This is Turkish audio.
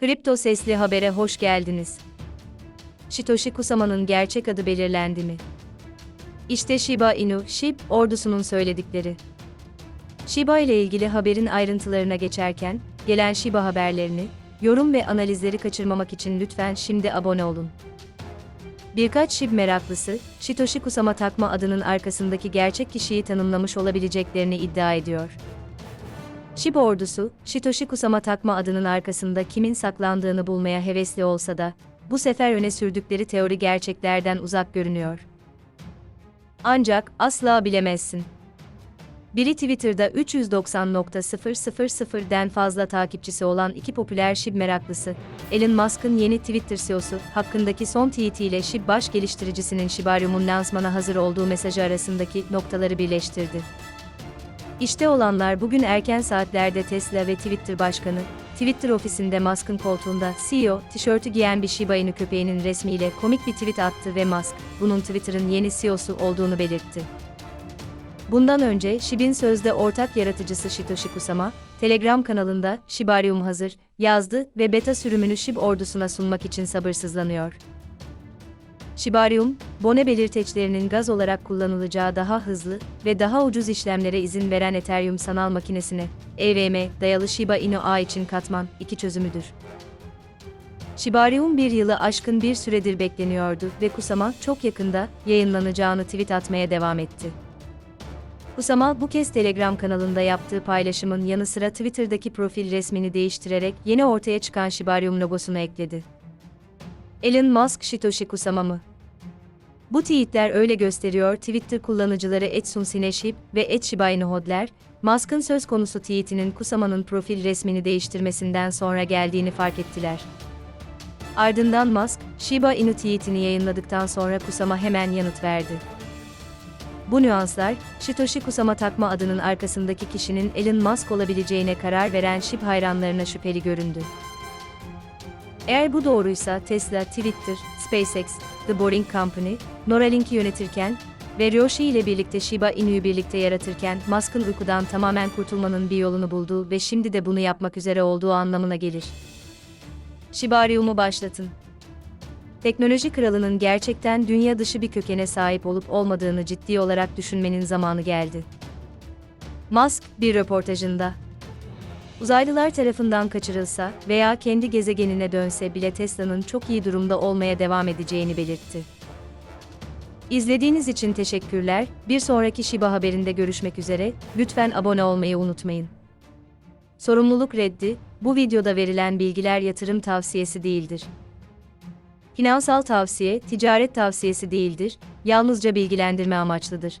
Kripto Sesli Haber'e hoş geldiniz. Satoshi Kusama'nın gerçek adı belirlendi mi? İşte Shiba Inu, SHIB ordusunun söyledikleri. Shiba ile ilgili haberin ayrıntılarına geçerken, gelen Shiba haberlerini, yorum ve analizleri kaçırmamak için lütfen şimdi abone olun. Birkaç SHIB meraklısı, Satoshi Kusama takma adının arkasındaki gerçek kişiyi tanımlamış olabileceklerini iddia ediyor. SHIB ordusu, Satoshi Kusama takma adının arkasında kimin saklandığını bulmaya hevesli olsa da, bu sefer öne sürdükleri teori gerçeklerden uzak görünüyor. Ancak asla bilemezsin. Biri Twitter'da 390.000'den fazla takipçisi olan iki popüler SHIB meraklısı, Elon Musk'ın yeni Twitter CEO'su hakkındaki son tweetiyle SHIB baş geliştiricisinin Shibarium'un lansmana hazır olduğu mesajı arasındaki noktaları birleştirdi. İşte olanlar bugün erken saatlerde Tesla ve Twitter Başkanı, Twitter ofisinde Musk'ın koltuğunda CEO, tişörtü giyen bir Shiba Inu köpeğinin resmiyle komik bir tweet attı ve Musk, bunun Twitter'ın yeni CEO'su olduğunu belirtti. Bundan önce Shib'in sözde ortak yaratıcısı Satoshi Kusama, Telegram kanalında Shibarium hazır yazdı ve beta sürümünü Shib ordusuna sunmak için sabırsızlanıyor. Shibarium, bone belirteçlerinin gaz olarak kullanılacağı daha hızlı ve daha ucuz işlemlere izin veren Ethereum sanal makinesine, EVM, dayalı Shiba Inu ağ için katman, iki çözümüdür. Shibarium bir yılı aşkın bir süredir bekleniyordu ve Kusama çok yakında yayınlanacağını tweet atmaya devam etti. Kusama bu kez Telegram kanalında yaptığı paylaşımın yanı sıra Twitter'daki profil resmini değiştirerek yeni ortaya çıkan Shibarium logosunu ekledi. Elon Musk Satoshi Kusama mı? Bu tweetler öyle gösteriyor Twitter kullanıcıları Etsun Sineşip ve Et Shiba Inu Hodler, Musk'ın söz konusu tweetinin Kusama'nın profil resmini değiştirmesinden sonra geldiğini fark ettiler. Ardından Musk, Shiba Inu tweetini yayınladıktan sonra Kusama hemen yanıt verdi. Bu nüanslar, Satoshi Kusama takma adının arkasındaki kişinin Elon Musk olabileceğine karar veren SHIB hayranlarına şüpheli göründü. Eğer bu doğruysa Tesla, Twitter, SpaceX, The Boring Company, Neuralink'i yönetirken ve Ryoshi ile birlikte Shiba Inu'yu birlikte yaratırken Musk'ın uykudan tamamen kurtulmanın bir yolunu bulduğu ve şimdi de bunu yapmak üzere olduğu anlamına gelir. Shibarium'u başlatın. Teknoloji kralının gerçekten dünya dışı bir kökene sahip olup olmadığını ciddi olarak düşünmenin zamanı geldi. Musk, bir röportajında, Uzaylılar tarafından kaçırılsa veya kendi gezegenine dönse bile Tesla'nın çok iyi durumda olmaya devam edeceğini belirtti. İzlediğiniz için teşekkürler. Bir sonraki Shiba haberinde görüşmek üzere. Lütfen abone olmayı unutmayın. Sorumluluk reddi. Bu videoda verilen bilgiler yatırım tavsiyesi değildir. Finansal tavsiye, ticaret tavsiyesi değildir, yalnızca bilgilendirme amaçlıdır.